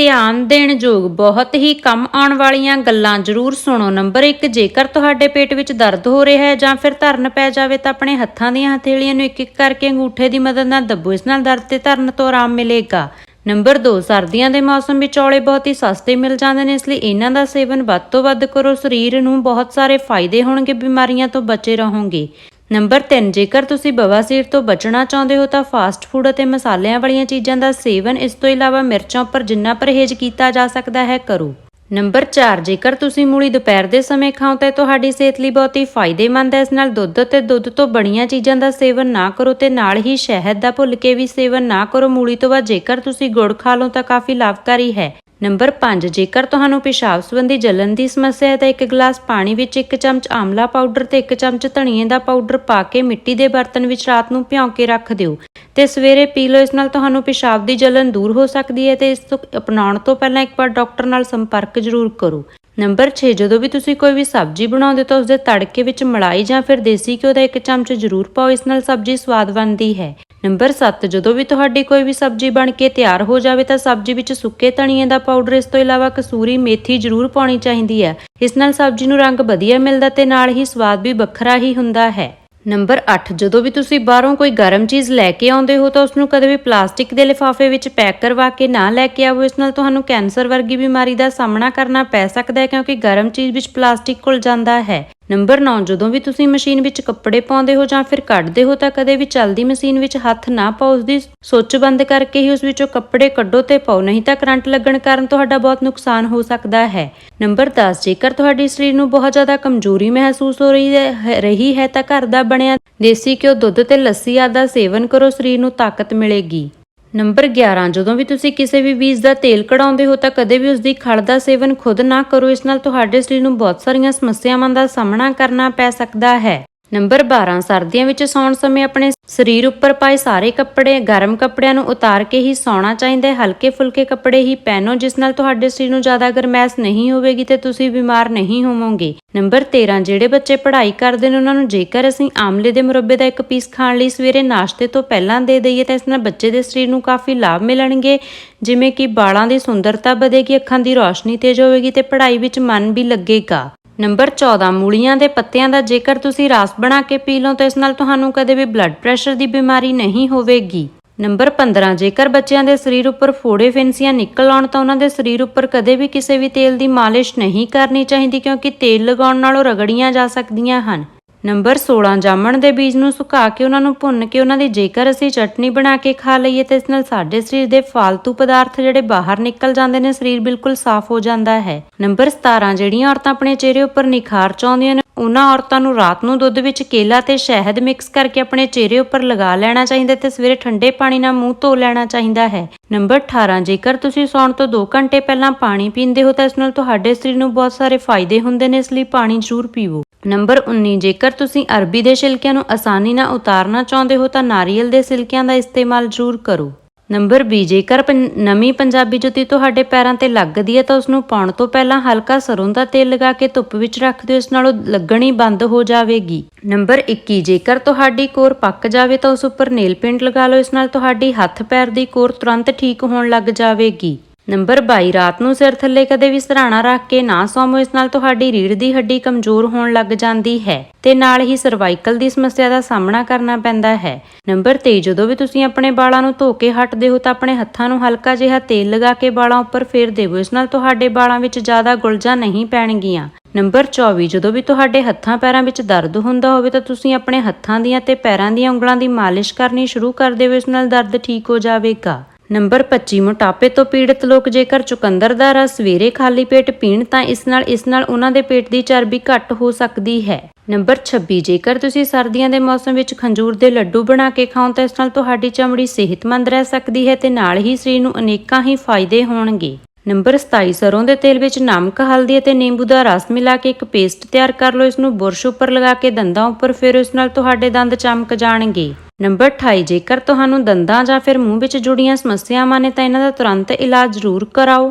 ਧਿਆਨ ਦੇਣ ਯੋਗ ਬਹੁਤ ਹੀ ਕੰਮ ਆਉਣ ਵਾਲੀਆਂ ਗੱਲਾਂ ਜ਼ਰੂਰ ਸੁਣੋ। ਨੰਬਰ 1 ਜੇਕਰ ਤੁਹਾਡੇ ਪੇਟ ਵਿੱਚ ਦਰਦ ਹੋ ਰਿਹਾ ਹੈ ਜਾਂ ਫਿਰ ਧਰਨ ਪੈ ਜਾਵੇ ਤਾਂ ਆਪਣੇ ਹੱਥਾਂ ਦੀਆਂ ਹਥੇਲੀਆਂ ਨੂੰ ਇੱਕ ਇੱਕ ਕਰਕੇ ਅੰਗੂਠੇ ਦੀ ਮਦਦ ਨਾਲ ਦੱਬੋ। ਇਸ ਨਾਲ ਦਰਦ ਤੇ ਧਰਨ ਤੋਂ ਆਰਾਮ ਮਿਲੇਗਾ। ਨੰਬਰ 2 ਸਰਦੀਆਂ ਦੇ ਮੌਸਮ ਵਿੱਚ ਔਲੇ ਬਹੁਤ ਹੀ ਸਸਤੇ ਮਿਲ ਜਾਂਦੇ ਨੇ, ਇਸ ਲਈ ਇਹਨਾਂ ਦਾ ਸੇਵਨ ਵੱਧ ਤੋਂ ਵੱਧ ਕਰੋ। ਸਰੀਰ ਨੂੰ ਬਹੁਤ ਸਾਰੇ ਫਾਇਦੇ ਹੋਣਗੇ, ਬਿਮਾਰੀਆਂ ਤੋਂ ਬਚੇ ਰਹੋਗੇ। ਨੰਬਰ 3 ਜੇਕਰ ਤੁਸੀਂ ਬਵਾਸੀਰ ਤੋਂ ਬਚਣਾ ਚਾਹੁੰਦੇ ਹੋ ਤਾਂ ਫਾਸਟ ਫੂਡ ਅਤੇ ਮਸਾਲਿਆਂ ਵਾਲੀਆਂ ਚੀਜ਼ਾਂ ਦਾ ਸੇਵਨ ਇਸ ਤੋਂ ਇਲਾਵਾ ਮਿਰਚਾਂ ਉੱਪਰ ਜਿੰਨਾ ਪਰਹੇਜ਼ ਕੀਤਾ ਜਾ ਸਕਦਾ ਹੈ, ਕਰੋ। ਨੰਬਰ 4 ਜੇਕਰ ਤੁਸੀਂ ਮੂਲੀ ਦੁਪਹਿਰ ਦੇ ਸਮੇਂ ਖਾਓ ਤਾਂ ਤੁਹਾਡੀ ਸਿਹਤ ਲਈ ਬਹੁਤ ਹੀ ਫਾਇਦੇਮੰਦ ਹੈ। ਇਸ ਨਾਲ ਦੁੱਧ ਅਤੇ ਦੁੱਧ ਤੋਂ ਬਣੀਆਂ ਚੀਜ਼ਾਂ ਦਾ ਸੇਵਨ ਨਾ ਕਰੋ ਤੇ ਨਾਲ ਹੀ ਸ਼ਹਿਦ ਦਾ ਭੁੱਲ ਕੇ ਵੀ ਸੇਵਨ ਨਾ ਕਰੋ। ਮੂਲੀ ਤੋਂ ਬਾਅਦ ਜੇਕਰ ਤੁਸੀਂ ਗੁੜ ਖਾ ਲਓ ਤਾਂ ਕਾਫੀ ਲਾਭਕਾਰੀ ਹੈ। ਨੰਬਰ 5 ਜੇਕਰ ਤੁਹਾਨੂੰ ਪਿਸ਼ਾਬ ਸੰਬੰਧੀ ਜਲਨ ਦੀ ਸਮੱਸਿਆ ਹੈ ਤਾਂ ਇੱਕ ਗਲਾਸ ਪਾਣੀ ਵਿੱਚ ਇੱਕ ਚਮਚ ਆਮਲਾ ਪਾਊਡਰ ਤੇ ਇੱਕ ਚਮਚ ਧਨੀਏ ਦਾ ਪਾਊਡਰ ਪਾ ਕੇ ਮਿੱਟੀ ਦੇ ਬਰਤਨ ਵਿੱਚ ਰਾਤ ਨੂੰ ਭਿਉਂ ਕੇ ਰੱਖ ਦਿਓ ਤੇ ਸਵੇਰੇ ਪੀ ਲਓ। ਇਸ ਨਾਲ ਤੁਹਾਨੂੰ ਪਿਸ਼ਾਬ ਦੀ ਜਲਨ ਦੂਰ ਹੋ ਸਕਦੀ ਹੈ ਤੇ ਇਸ ਤੋਂ ਅਪਣਾਉਣ ਤੋਂ ਪਹਿਲਾਂ ਇੱਕ ਵਾਰ ਡਾਕਟਰ ਨਾਲ ਸੰਪਰਕ ਜ਼ਰੂਰ ਕਰੋ। ਨੰਬਰ 6 ਜਦੋਂ ਵੀ ਤੁਸੀਂ ਕੋਈ ਵੀ ਸਬਜ਼ੀ ਬਣਾਉਂਦੇ ਹੋ ਤਾਂ ਉਸਦੇ ਤੜਕੇ ਵਿੱਚ ਮਲਾਈ ਜਾਂ ਫਿਰ ਦੇਸੀ ਘਿਓ ਦਾ ਇੱਕ ਚਮਚ ਜ਼ਰੂਰ ਪਾਓ, ਇਸ ਨਾਲ ਸਬਜ਼ੀ ਸਵਾਦ ਬਣਦੀ ਹੈ। ਨੰਬਰ 7 ਜਦੋਂ ਵੀ ਤੁਹਾਡੀ ਕੋਈ ਵੀ ਸਬਜ਼ੀ ਬਣ ਕੇ ਤਿਆਰ ਹੋ ਜਾਵੇ ਤਾਂ ਸਬਜ਼ੀ ਵਿੱਚ ਸੁੱਕੇ ਧਨੀਏ ਦਾ ਪਾਊਡਰ, ਇਸ ਤੋਂ ਇਲਾਵਾ ਕਸੂਰੀ ਮੇਥੀ ਜ਼ਰੂਰ ਪਾਉਣੀ ਚਾਹੀਦੀ ਹੈ। ਇਸ ਨਾਲ ਸਬਜ਼ੀ ਨੂੰ ਰੰਗ ਵਧੀਆ ਮਿਲਦਾ ਤੇ ਨਾਲ ਹੀ ਸਵਾਦ ਵੀ ਵੱਖਰਾ ਹੀ ਹੁੰਦਾ ਹੈ। ਨੰਬਰ 8 ਜਦੋਂ ਵੀ ਤੁਸੀਂ ਬਾਹਰੋਂ ਕੋਈ ਗਰਮ ਚੀਜ਼ ਲੈ ਕੇ ਆਉਂਦੇ ਹੋ ਤਾਂ ਉਸ ਨੂੰ ਕਦੇ ਵੀ ਪਲਾਸਟਿਕ ਦੇ ਲਿਫਾਫੇ ਵਿੱਚ ਪੈਕ ਕਰਵਾ ਕੇ ਨਾ ਲੈ ਕੇ ਆਵੋ। ਇਸ ਨਾਲ ਤੁਹਾਨੂੰ ਕੈਂਸਰ ਵਰਗੀ ਬਿਮਾਰੀ ਦਾ ਸਾਹਮਣਾ ਕਰਨਾ ਪੈ ਸਕਦਾ ਹੈ ਕਿਉਂਕਿ ਗਰਮ ਚੀਜ਼ ਵਿੱਚ ਪਲਾਸਟਿਕ ਘੁਲ ਜਾਂਦਾ ਹੈ। ਨੰਬਰ 9 ਜਦੋਂ ਵੀ ਤੁਸੀਂ ਮਸ਼ੀਨ ਵਿੱਚ ਕੱਪੜੇ ਪਾਉਂਦੇ ਹੋ ਜਾਂ ਫਿਰ ਕੱਢਦੇ ਹੋ ਤਾਂ ਕਦੇ ਵੀ ਚੱਲਦੀ ਮਸ਼ੀਨ ਵਿੱਚ ਹੱਥ ਨਾ ਪਾਓ ਉਸ ਦੀ ਸੁੱਚ ਬੰਦ ਕਰਕੇ ਹੀ ਉਸ ਵਿੱਚੋਂ ਕੱਪੜੇ ਕੱਢੋ ਤੇ ਪਾਓ, ਨਹੀਂ ਤਾਂ ਕਰੰਟ ਲੱਗਣ ਕਾਰਨ ਤੁਹਾਡਾ ਬਹੁਤ ਨੁਕਸਾਨ ਹੋ ਸਕਦਾ ਹੈ। ਨੰਬਰ 10 ਜੇਕਰ ਤੁਹਾਡੇ ਸਰੀਰ ਨੂੰ ਬਹੁਤ ਜ਼ਿਆਦਾ ਕਮਜ਼ੋਰੀ ਮਹਿਸੂਸ ਹੋ ਰਹੀ ਹੈ ਰਹੀ ਹੈ ਤਾਂ ਘਰ ਦਾ ਬਣਿਆ ਦੇਸੀ ਘਿਓ, ਦੁੱਧ ਤੇ ਲੱਸੀ ਆਦਿ ਦਾ ਸੇਵਨ ਕਰੋ, ਸਰੀਰ ਨੂੰ ਤਾਕਤ ਮਿਲੇਗੀ। ਨੰਬਰ 11 ਜਦੋਂ ਵੀ ਤੁਸੀਂ ਕਿਸੇ ਵੀ ਬੀਜ ਦਾ ਤੇਲ ਕਢਾਉਂਦੇ ਹੋ ਤਾਂ ਕਦੇ ਵੀ ਉਸ ਦੀ ਖਲ ਦਾ ਸੇਵਨ ਖੁਦ ਨਾ ਕਰੋ। ਇਸ ਨਾਲ ਤੁਹਾਡੇ ਸਰੀਰ ਨੂੰ ਬਹੁਤ ਸਾਰੀਆਂ ਸਮੱਸਿਆਵਾਂ ਦਾ ਸਾਹਮਣਾ ਕਰਨਾ ਪੈ ਸਕਦਾ ਹੈ। ਨੰਬਰ 12 ਸਰਦੀਆਂ ਵਿੱਚ ਸੌਣ ਸਮੇਂ ਆਪਣੇ ਸਰੀਰ ਉੱਪਰ ਪਾਏ ਸਾਰੇ ਕੱਪੜੇ, ਗਰਮ ਕੱਪੜਿਆਂ ਨੂੰ ਉਤਾਰ ਕੇ ਹੀ ਸੌਣਾ ਚਾਹੀਦਾ ਹੈ। ਹਲਕੇ ਫੁਲਕੇ ਕੱਪੜੇ ਹੀ ਪਹਿਨੋ, ਜਿਸ ਨਾਲ ਤੁਹਾਡੇ ਸਰੀਰ ਨੂੰ ਜ਼ਿਆਦਾ ਗਰਮੈਸ਼ ਨਹੀਂ ਹੋਵੇਗੀ ਤੇ ਤੁਸੀਂ ਬਿਮਾਰ ਨਹੀਂ ਹੋਵੋਗੇ। ਨੰਬਰ 13 ਜਿਹੜੇ ਬੱਚੇ ਪੜ੍ਹਾਈ ਕਰਦੇ ਨੇ, ਉਹਨਾਂ ਨੂੰ ਜੇਕਰ ਅਸੀਂ ਆਮਲੇ ਦੇ ਮੁਰੱਬੇ ਦਾ ਇੱਕ ਪੀਸ ਖਾਣ ਲਈ ਸਵੇਰੇ ਨਾਸ਼ਤੇ ਤੋਂ ਪਹਿਲਾਂ ਦੇ ਦਈਏ, ਤਾਂ ਇਸ ਨਾਲ ਬੱਚੇ ਦੇ ਸਰੀਰ ਨੂੰ ਕਾਫੀ ਲਾਭ ਮਿਲਣਗੇ। ਜਿਵੇਂ ਕਿ ਬਾਲਾਂ ਦੀ ਸੁੰਦਰਤਾ ਵਧੇਗੀ, ਅੱਖਾਂ ਦੀ ਰੌਸ਼ਨੀ ਤੇਜ਼ ਹੋਵੇਗੀ ਤੇ ਪੜ੍ਹਾਈ ਵਿੱਚ ਮਨ ਵੀ ਲੱਗੇਗਾ। ਨੰਬਰ 14 ਮੂਲੀਆਂ ਦੇ ਪੱਤਿਆਂ ਦਾ ਜੇਕਰ ਤੁਸੀਂ ਰਸ ਬਣਾ ਕੇ ਪੀ ਲਓ ਤਾਂ ਇਸ ਨਾਲ ਤੁਹਾਨੂੰ ਕਦੇ ਵੀ ਬਲੱਡ ਪ੍ਰੈਸ਼ਰ ਦੀ ਬਿਮਾਰੀ ਨਹੀਂ ਹੋਵੇਗੀ। ਨੰਬਰ 15 ਜੇਕਰ ਬੱਚਿਆਂ ਦੇ ਸਰੀਰ ਉੱਪਰ ਫੋੜੇ ਫਿੰਸੀਆਂ ਨਿਕਲ ਆਉਣ ਤਾਂ ਉਹਨਾਂ ਦੇ ਸਰੀਰ ਉੱਪਰ ਕਦੇ ਵੀ ਕਿਸੇ ਵੀ ਤੇਲ ਦੀ ਮਾਲਿਸ਼ ਨਹੀਂ ਕਰਨੀ ਚਾਹੀਦੀ ਕਿਉਂਕਿ ਤੇਲ ਲਗਾਉਣ ਨਾਲ ਉਹ ਰਗੜੀਆਂ ਜਾ ਸਕਦੀਆਂ ਹਨ। ਨੰਬਰ 16 ਜਾਮਣ ਦੇ ਬੀਜ ਨੂੰ ਸੁਕਾ ਕੇ ਉਹਨਾਂ ਨੂੰ ਭੁੰਨ ਕੇ ਉਹਨਾਂ ਦੀ ਜੇਕਰ ਅਸੀਂ ਚਟਨੀ ਬਣਾ ਕੇ ਖਾ ਲਈਏ ਤਾਂ ਇਸ ਨਾਲ ਸਾਡੇ ਸਰੀਰ ਦੇ ਫਾਲਤੂ ਪਦਾਰਥ ਜਿਹੜੇ ਬਾਹਰ ਨਿਕਲ ਜਾਂਦੇ ਨੇ, ਸਰੀਰ ਬਿਲਕੁਲ ਸਾਫ਼ ਹੋ ਜਾਂਦਾ ਹੈ। ਨੰਬਰ 17 ਜਿਹੜੀਆਂ ਔਰਤਾਂ ਆਪਣੇ ਚਿਹਰੇ ਉੱਪਰ ਨਿਖਾਰ ਚਾਹੁੰਦੀਆਂ ਨੇ, ਉਹਨਾਂ ਔਰਤਾਂ ਨੂੰ ਰਾਤ ਨੂੰ ਦੁੱਧ ਵਿੱਚ ਕੇਲਾ ਤੇ ਸ਼ਹਿਦ ਮਿਕਸ ਕਰਕੇ ਆਪਣੇ ਚਿਹਰੇ ਉੱਪਰ ਲਗਾ ਲੈਣਾ ਚਾਹੀਦਾ ਤੇ ਸਵੇਰੇ ਠੰਡੇ ਪਾਣੀ ਨਾਲ ਮੂੰਹ ਧੋ ਲੈਣਾ ਚਾਹੀਦਾ ਹੈ। ਨੰਬਰ 18 ਜੇਕਰ ਤੁਸੀਂ ਸੌਣ ਤੋਂ 2 ਘੰਟੇ ਪਹਿਲਾਂ ਪਾਣੀ ਪੀਂਦੇ ਹੋ ਤਾਂ ਇਸ ਨਾਲ ਤੁਹਾਡੇ ਸਰੀਰ ਨੂੰ ਬਹੁਤ ਸਾਰੇ ਫਾਇਦੇ ਹੁੰਦੇ ਨੇ, ਇਸ ਲਈ ਪਾਣੀ ਜ਼ਰੂਰ ਪੀਵੋ। ਨੰਬਰ 19 ਜੇਕਰ ਤੁਸੀਂ ਅਰਬੀ ਦੇ ਛਿਲਕਿਆਂ ਨੂੰ ਆਸਾਨੀ ਨਾਲ ਉਤਾਰਨਾ ਚਾਹੁੰਦੇ ਹੋ ਤਾਂ ਨਾਰੀਅਲ ਦੇ ਛਿਲਕਿਆਂ ਦਾ ਇਸਤੇਮਾਲ ਜ਼ਰੂਰ ਕਰੋ। ਨੰਬਰ 20 ਜੇਕਰ ਪੰ- ਨਵੀਂ ਪੰਜਾਬੀ ਜੁੱਤੀ ਤੁਹਾਡੇ ਪੈਰਾਂ ਤੇ ਲੱਗਦੀ ਹੈ ਤਾਂ ਉਸ ਨੂੰ ਪਾਉਣ ਤੋਂ ਪਹਿਲਾਂ ਹਲਕਾ ਸਰੋਂ ਦਾ ਤੇਲ ਲਗਾ ਕੇ ਧੁੱਪ ਵਿੱਚ ਰੱਖ ਦਿਓ, ਇਸ ਨਾਲ ਉਹ ਲੱਗਣੀ ਬੰਦ ਹੋ ਜਾਵੇਗੀ। ਨੰਬਰ 21 ਜੇਕਰ ਤੁਹਾਡੀ ਕੋਰ ਪੱਕ ਜਾਵੇ ਤਾਂ ਉਸ ਉੱਪਰ ਨੇਲ ਪੇਂਟ ਲਗਾ ਲਓ, ਇਸ ਨਾਲ ਤੁਹਾਡੀ ਹੱਥ ਪੈਰ ਦੀ ਕੋਰ ਤੁਰੰਤ ਠੀਕ ਹੋਣ ਲੱਗ ਜਾਵੇਗੀ। ਨੰਬਰ 22 ਰਾਤ ਨੂੰ ਸਿਰ ਥੱਲੇ ਕਦੇ ਵੀ ਸਰਾਣਾ ਰੱਖ ਕੇ ਨਾ ਸੌਵੋ, ਇਸ ਨਾਲ ਤੁਹਾਡੀ ਰੀੜ੍ਹ ਦੀ ਹੱਡੀ ਕਮਜ਼ੋਰ ਹੋਣ ਲੱਗ ਜਾਂਦੀ ਹੈ ਤੇ ਨਾਲ ਹੀ ਸਰਵਾਈਕਲ ਦੀ ਸਮੱਸਿਆ ਦਾ ਸਾਹਮਣਾ ਕਰਨਾ ਪੈਂਦਾ ਹੈ। ਨੰਬਰ 23 ਜਦੋਂ ਵੀ ਤੁਸੀਂ ਆਪਣੇ ਵਾਲਾਂ ਨੂੰ ਧੋ ਕੇ ਹਟਦੇ ਹੋ ਤਾਂ ਆਪਣੇ ਹੱਥਾਂ ਨੂੰ ਹਲਕਾ ਜਿਹਾ ਤੇਲ ਲਗਾ ਕੇ ਵਾਲਾਂ ਉੱਪਰ ਫੇਰ ਦੇਵੋ, ਇਸ ਨਾਲ ਤੁਹਾਡੇ ਵਾਲਾਂ ਵਿੱਚ ਜ਼ਿਆਦਾ ਗੁਲਜਾਂ ਨਹੀਂ ਪੈਣਗੀਆਂ। ਨੰਬਰ 24 ਜਦੋਂ ਵੀ ਤੁਹਾਡੇ ਹੱਥਾਂ ਪੈਰਾਂ ਵਿੱਚ ਦਰਦ ਹੁੰਦਾ ਹੋਵੇ ਤਾਂ ਤੁਸੀਂ ਆਪਣੇ ਹੱਥਾਂ ਦੀਆਂ ਤੇ ਪੈਰਾਂ ਦੀਆਂ ਉਂਗਲਾਂ ਦੀ ਮਾਲਿਸ਼ ਕਰਨੀ ਸ਼ੁਰੂ ਕਰ ਦਿਓ ਇਸ ਨਾਲ ਦਰਦ ਠੀਕ ਹੋ ਜਾਵੇਗਾ। ਨੰਬਰ 25 ਮੋਟਾਪੇ ਤੋਂ ਪੀੜਤ ਲੋਕ ਜੇਕਰ ਚੁਕੰਦਰ ਦਾ ਰਸ ਸਵੇਰੇ ਖਾਲੀ ਪੇਟ ਪੀਣ ਤਾਂ ਇਸ ਨਾਲ ਇਸ ਨਾਲ ਉਹਨਾਂ ਦੇ ਪੇਟ ਦੀ ਚਰਬੀ ਘੱਟ ਹੋ ਸਕਦੀ ਹੈ। ਨੰਬਰ 26 ਜੇਕਰ ਤੁਸੀਂ ਸਰਦੀਆਂ ਦੇ ਮੌਸਮ ਵਿੱਚ ਖੰਜੂਰ ਦੇ ਲੱਡੂ ਬਣਾ ਕੇ ਖਾਓ ਤਾਂ ਇਸ ਨਾਲ ਤੁਹਾਡੀ ਚਮੜੀ ਸਿਹਤਮੰਦ ਰਹਿ ਸਕਦੀ ਹੈ ਤੇ ਨਾਲ ਹੀ ਸਰੀਰ ਨੂੰ ਅਨੇਕਾਂ ਹੀ ਫਾਇਦੇ ਹੋਣਗੇ। ਨੰਬਰ 27 ਸਰੋਂ ਦੇ ਤੇਲ ਵਿੱਚ ਨਮਕ, ਹਲਦੀ ਅਤੇ ਨਿੰਬੂ ਦਾ ਰਸ ਮਿਲਾ ਕੇ ਇੱਕ ਪੇਸਟ ਤਿਆਰ ਕਰ ਲਓ। ਇਸ ਨੂੰ ਬੁਰਸ਼ ਉੱਪਰ ਲਗਾ ਕੇ ਦੰਦਾਂ ਉੱਪਰ ਫਿਰ ਇਸ ਨਾਲ ਤੁਹਾਡੇ ਦੰਦ ਚਮਕ ਜਾਣਗੇ। ਨੰਬਰ 28 ਜੇਕਰ ਤੁਹਾਨੂੰ ਦੰਦਾਂ ਜਾਂ ਫਿਰ ਮੂੰਹ ਵਿੱਚ ਜੁੜੀਆਂ ਸਮੱਸਿਆਵਾਂ ਨੇ ਤਾਂ ਇਹਨਾਂ ਦਾ ਤੁਰੰਤ ਇਲਾਜ ਜ਼ਰੂਰ ਕਰਾਓ।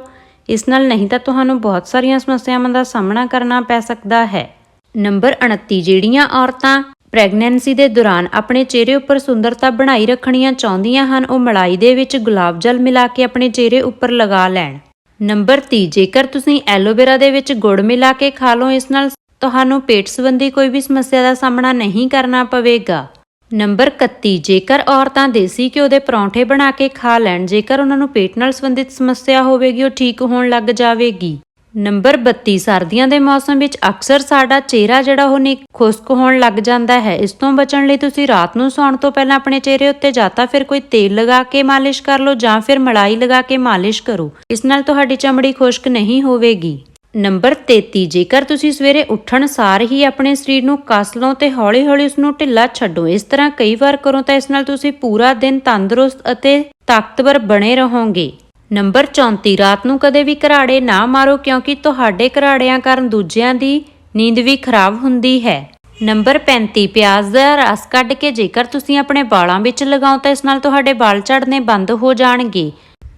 ਇਸ ਨਾਲ ਨਹੀਂ ਤਾਂ ਤੁਹਾਨੂੰ ਬਹੁਤ ਸਾਰੀਆਂ ਸਮੱਸਿਆਵਾਂ ਦਾ ਸਾਹਮਣਾ ਕਰਨਾ ਪੈ ਸਕਦਾ ਹੈ। ਨੰਬਰ 29 ਜਿਹੜੀਆਂ ਔਰਤਾਂ ਪ੍ਰੈਗਨੈਂਸੀ ਦੇ ਦੌਰਾਨ ਆਪਣੇ ਚਿਹਰੇ ਉੱਪਰ ਸੁੰਦਰਤਾ ਬਣਾਈ ਰੱਖਣੀਆਂ ਚਾਹੁੰਦੀਆਂ ਹਨ, ਉਹ ਮਲਾਈ ਦੇ ਵਿੱਚ ਗੁਲਾਬ ਜਲ ਮਿਲਾ ਕੇ ਆਪਣੇ ਚਿਹਰੇ ਉੱਪਰ ਲਗਾ ਲੈਣ। ਨੰਬਰ 30 ਜੇਕਰ ਤੁਸੀਂ ਐਲੋਵੇਰਾ ਦੇ ਵਿੱਚ ਗੁੜ ਮਿਲਾ ਕੇ ਖਾ ਲਓ, ਇਸ ਨਾਲ ਤੁਹਾਨੂੰ ਪੇਟ ਸੰਬੰਧੀ ਕੋਈ ਵੀ ਸਮੱਸਿਆ ਦਾ ਸਾਹਮਣਾ ਨਹੀਂ ਕਰਨਾ ਪਵੇਗਾ। ਨੰਬਰ 31 ਜੇਕਰ ਔਰਤਾਂ ਦੇਸੀ ਘਿਓ ਦੇ ਪਰੌਂਠੇ ਬਣਾ ਕੇ ਖਾ ਲੈਣ, ਜੇਕਰ ਉਹਨਾਂ ਨੂੰ ਪੇਟ ਨਾਲ ਸੰਬੰਧਿਤ ਸਮੱਸਿਆ ਹੋਵੇਗੀ, ਉਹ ਠੀਕ ਹੋਣ ਲੱਗ ਜਾਵੇਗੀ। ਨੰਬਰ 32 ਸਰਦੀਆਂ ਦੇ ਮੌਸਮ ਵਿੱਚ ਅਕਸਰ ਸਾਡਾ ਚਿਹਰਾ ਜਿਹੜਾ ਉਹ ਨਿ ਖੁਸ਼ਕ ਹੋਣ ਲੱਗ ਜਾਂਦਾ ਹੈ। ਇਸ ਤੋਂ ਬਚਣ ਲਈ ਤੁਸੀਂ ਰਾਤ ਨੂੰ ਸੌਣ ਤੋਂ ਪਹਿਲਾਂ ਆਪਣੇ ਚਿਹਰੇ ਉੱਤੇ ਜਾਂ ਤਾਂ ਫਿਰ ਕੋਈ ਤੇਲ ਲਗਾ ਕੇ ਮਾਲਿਸ਼ ਕਰ ਲਓ ਜਾਂ ਫਿਰ ਮਲਾਈ ਲਗਾ ਕੇ ਮਾਲਿਸ਼ ਕਰੋ। ਇਸ ਨਾਲ ਤੁਹਾਡੀ ਚਮੜੀ ਖੁਸ਼ਕ ਨਹੀਂ ਹੋਵੇਗੀ। ਨੰਬਰ 33 ਜੇਕਰ ਤੁਸੀਂ ਸਵੇਰੇ ਉੱਠਣ ਸਾਰ ਹੀ ਆਪਣੇ ਸਰੀਰ ਨੂੰ ਕੱਸ ਲਓ ਤੇ ਹੌਲੀ-ਹੌਲੀ ਉਸ ਨੂੰ ਢਿੱਲਾ ਛੱਡੋ। ਇਸ ਤਰ੍ਹਾਂ ਕਈ ਵਾਰ ਕਰੋ ਤਾਂ ਇਸ ਨਾਲ ਤੁਸੀਂ ਪੂਰਾ ਦਿਨ ਤੰਦਰੁਸਤ ਅਤੇ ਤਾਕਤਵਰ ਬਣੇ ਰਹੋਗੇ। ਨੰਬਰ 34 ਰਾਤ ਨੂੰ ਕਦੇ ਵੀ ਘਰਾੜੇ ਨਾ ਮਾਰੋ ਕਿਉਂਕਿ ਤੁਹਾਡੇ ਘਰਾੜਿਆਂ ਕਾਰਨ ਦੂਜਿਆਂ ਦੀ ਨੀਂਦ ਵੀ ਖਰਾਬ ਹੁੰਦੀ ਹੈ। ਨੰਬਰ 35 ਪਿਆਜ਼ ਦਾ ਰਸ ਕੱਢ ਕੇ ਜੇਕਰ ਤੁਸੀਂ ਆਪਣੇ ਵਾਲਾਂ ਵਿੱਚ ਲਗਾਓ ਤਾਂ ਇਸ ਨਾਲ ਤੁਹਾਡੇ ਵਾਲ ਝੜਨੇ ਬੰਦ ਹੋ ਜਾਣਗੇ।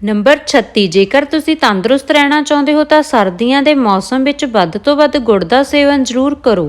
ਨੰਬਰ 36 ਜੇਕਰ ਤੁਸੀਂ ਤੰਦਰੁਸਤ ਰਹਿਣਾ ਚਾਹੁੰਦੇ ਹੋ ਤਾਂ ਸਰਦੀਆਂ ਦੇ ਮੌਸਮ ਵਿੱਚ ਵੱਧ ਤੋਂ ਵੱਧ ਗੁੜ ਦਾ ਸੇਵਨ ਜ਼ਰੂਰ ਕਰੋ।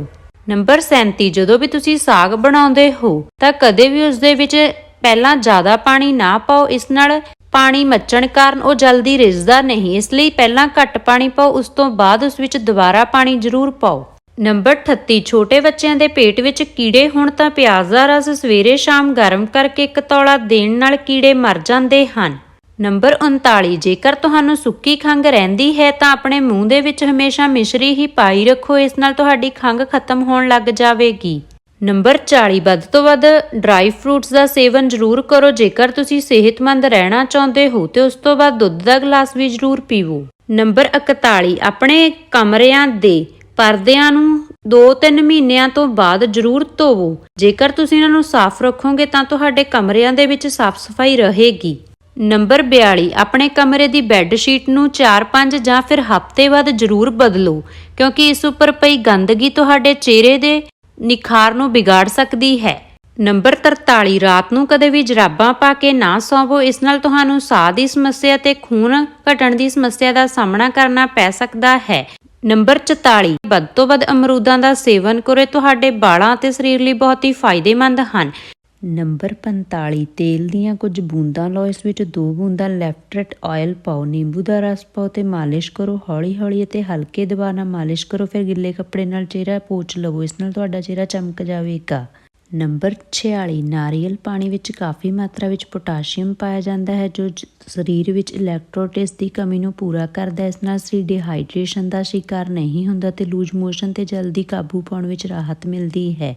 ਨੰਬਰ 37 ਜਦੋਂ ਵੀ ਤੁਸੀਂ ਸਾਗ ਬਣਾਉਂਦੇ ਹੋ ਤਾਂ ਕਦੇ ਵੀ ਉਸ ਦੇ ਵਿੱਚ ਪਹਿਲਾਂ ਜ਼ਿਆਦਾ ਪਾਣੀ ਨਾ ਪਾਓ, ਇਸ ਨਾਲ ਪਾਣੀ ਮੱਚਣ ਕਾਰਨ ਉਹ ਜਲਦੀ ਰਿੱਝਦਾ ਨਹੀਂ। ਇਸ ਲਈ ਪਹਿਲਾਂ ਘੱਟ ਪਾਣੀ ਪਾਓ, ਉਸ ਤੋਂ ਬਾਅਦ ਉਸ ਵਿੱਚ ਦੁਬਾਰਾ ਪਾਣੀ ਜ਼ਰੂਰ ਪਾਓ। ਨੰਬਰ 38 ਛੋਟੇ ਬੱਚਿਆਂ ਦੇ ਪੇਟ ਵਿੱਚ ਕੀੜੇ ਹੋਣ ਤਾਂ ਪਿਆਜ਼ ਦਾ ਰਸ ਸਵੇਰੇ ਸ਼ਾਮ ਗਰਮ ਕਰਕੇ ਇੱਕ ਤੌਲਾ ਦੇਣ ਨਾਲ ਕੀੜੇ ਮਰ ਜਾਂਦੇ ਹਨ। ਨੰਬਰ 39 ਜੇਕਰ ਤੁਹਾਨੂੰ ਸੁੱਕੀ ਖੰਘ ਰਹਿੰਦੀ ਹੈ ਤਾਂ ਆਪਣੇ ਮੂੰਹ ਦੇ ਵਿੱਚ ਹਮੇਸ਼ਾ ਮਿਸ਼ਰੀ ਹੀ ਪਾਈ ਰੱਖੋ, ਇਸ ਨਾਲ ਤੁਹਾਡੀ ਖੰਘ ਖਤਮ ਹੋਣ ਲੱਗ ਜਾਵੇਗੀ। ਨੰਬਰ 40 ਵੱਧ ਤੋਂ ਵੱਧ ਡਰਾਈ ਫਰੂਟਸ ਦਾ ਸੇਵਨ ਜ਼ਰੂਰ ਕਰੋ, ਜੇਕਰ ਤੁਸੀਂ ਸਿਹਤਮੰਦ ਰਹਿਣਾ ਚਾਹੁੰਦੇ ਹੋ ਤੇ ਉਸ ਤੋਂ ਬਾਅਦ ਦੁੱਧ ਦਾ ਗਲਾਸ ਵੀ ਜ਼ਰੂਰ ਪੀਵੋ। ਨੰਬਰ 41 ਆਪਣੇ ਕਮਰਿਆਂ ਦੇ ਪਰਦਿਆਂ ਨੂੰ 2-3 ਮਹੀਨਿਆਂ ਤੋਂ ਬਾਅਦ ਜ਼ਰੂਰ ਧੋਵੋ। ਜੇਕਰ ਤੁਸੀਂ ਇਹਨਾਂ ਨੂੰ ਸਾਫ਼ ਰੱਖੋਗੇ ਤਾਂ ਤੁਹਾਡੇ ਕਮਰਿਆਂ ਦੇ ਵਿੱਚ ਸਾਫ਼ ਸਫ਼ਾਈ ਰਹੇਗੀ। ਨੰਬਰ 42 ਆਪਣੇ ਕਮਰੇ ਦੀ ਬੈੱਡ ਸ਼ੀਟ ਨੂੰ 4-5 ਜਾਂ ਫਿਰ ਹਫ਼ਤੇ ਬਾਅਦ ਜ਼ਰੂਰ ਬਦਲੋ, ਕਿਉਂਕਿ ਇਸ ਉੱਪਰ ਪਈ ਗੰਦਗੀ ਤੁਹਾਡੇ ਚਿਹਰੇ ਦੇ ਨਿਖਾਰ ਨੂੰ ਵਿਗਾੜ ਸਕਦੀ ਹੈ। ਨੰਬਰ 43 ਰਾਤ ਨੂੰ ਕਦੇ ਵੀ ਜਰਾਬਾਂ ਪਾ ਕੇ ਨਾ ਸੌਵੋ। ਇਸ ਨਾਲ ਤੁਹਾਨੂੰ ਸਾਹ ਦੀ ਸਮੱਸਿਆ ਤੇ ਖੂਨ ਘਟਣ ਦੀ ਸਮੱਸਿਆ ਦਾ ਸਾਹਮਣਾ ਕਰਨਾ ਪੈ ਸਕਦਾ ਹੈ। ਨੰਬਰ 44 ਵੱਧ ਤੋਂ ਵੱਧ ਅਮਰੂਦਾਂ ਦਾ ਸੇਵਨ ਕਰੋ। ਤੁਹਾਡੇ ਬਾਲਾਂ ਅਤੇ ਸਰੀਰ ਲਈ ਬਹੁਤ ਹੀ ਫਾਇਦੇਮੰਦ ਹਨ। ਨੰਬਰ 45 ਤੇਲ ਦੀਆਂ ਕੁਝ ਬੂੰਦਾਂ ਲਓ। ਇਸ ਵਿੱਚ ਦੋ ਬੂੰਦਾਂ ਲੈਫਟਰਟ ਆਇਲ ਪਾਓ। ਨਿੰਬੂ ਦਾ ਰਸ ਪਾਓ ਤੇ ਮਾਲਿਸ਼ ਕਰੋ। ਹੌਲੀ-ਹੌਲੀ ਅਤੇ ਹਲਕੇ ਦਬਾਅ ਨਾਲ ਮਾਲਿਸ਼ ਕਰੋ। ਫਿਰ ਗਿੱਲੇ ਕੱਪੜੇ ਨਾਲ ਚਿਹਰਾ ਪੋਚ ਲਵੋ। ਇਸ ਨਾਲ ਤੁਹਾਡਾ ਚਿਹਰਾ ਚਮਕ ਜਾਵੇਗਾ। ਨੰਬਰ 46 ਨਾਰੀਅਲ ਪਾਣੀ ਵਿੱਚ ਕਾਫੀ ਮਾਤਰਾ ਵਿੱਚ ਪੋਟਾਸ਼ੀਅਮ ਪਾਇਆ ਜਾਂਦਾ ਹੈ, ਜੋ ਸਰੀਰ ਵਿੱਚ ਇਲੈਕਟ੍ਰੋਲਿਟਸ ਦੀ ਕਮੀ ਨੂੰ ਪੂਰਾ ਕਰਦਾ ਹੈ। ਇਸ ਨਾਲ ਸਰੀਰ ਡਿਹਾਈਡਰੇਸ਼ਨ ਦਾ ਸ਼ਿਕਾਰ ਨਹੀਂ ਹੁੰਦਾ ਤੇ ਲੂਜ ਮੋਸ਼ਨ ਤੇ ਜਲਦੀ ਕਾਬੂ ਪਾਉਣ ਵਿੱਚ ਰਾਹਤ ਮਿਲਦੀ ਹੈ।